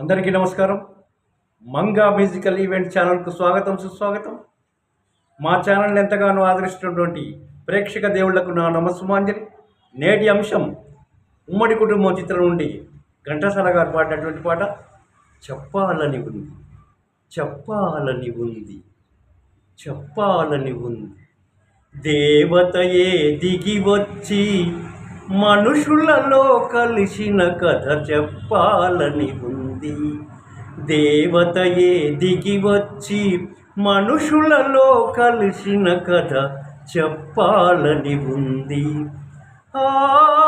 అందరికీ నమస్కారం. Manga musical event ఛానల్కు స్వాగతం సుస్వాగతం. మా ఛానల్ని ఎంతగానో ఆదరిస్తున్నటువంటి ప్రేక్షక దేవుళ్ళకు నా నమస్సుమాంజలి. నేటి అంశం ఉమ్మడి కుటుంబం చిత్రం నుండి ఘంటసాల గారు పాడినటువంటి పాట చెప్పాలని ఉంది. చెప్పాలని ఉంది. చెప్పాలని ఉంది. దేవతయే దిగి వచ్చి మనుషులలో కలిసిన కథ చెప్పాలని ఉంది. దేవతయే దిగి వచ్చి మనుషులలో కలిసిన కథ చెప్పాలని ఉంది. ఆ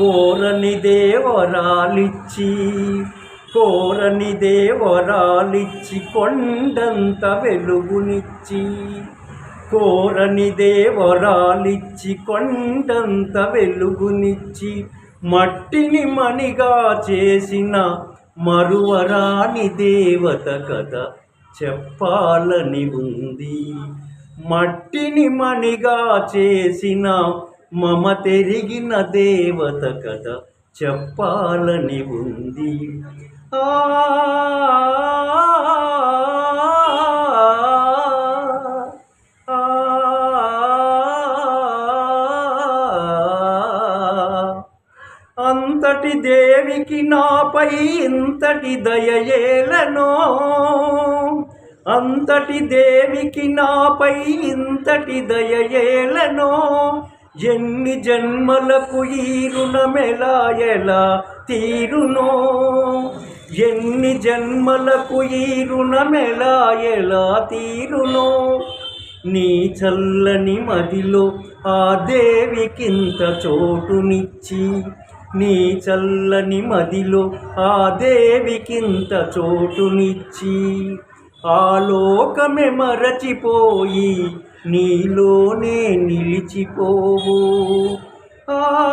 కోరని దేవరాలిచ్చి కోరని దేవరాలిచ్చి కొండంత వెలుగునిచ్చి కోరని దేవరాలిచ్చి కొండంత వెలుగునిచ్చి మట్టిని మణిగా చేసిన మరువరాని దేవత కథ చెప్పాలని ఉంది. మట్టిని మణిగా చేసిన మమ తెరిగిన దేవత కథ చెప్పాలని ఉంది అంతటి దేవికి నాపై ఇంతటి దయయేలనో అంతటి దేవికి నాపై ఇంతటి దయయేలనో ఎన్ని జన్మలకు ఈ రుణమెలా ఎలా తీరునో? ఎన్ని జన్మలకు ఈ రుణమెలా ఎలా తీరునో? నీ చల్లని మదిలో ఆ దేవికింత చోటునిచ్చి నీ చల్లని మదిలో ఆ దేవికింత చోటునిచ్చి ఆలోకమే మరచిపోయి నీలోనే నిలిచిపోవు. ఆ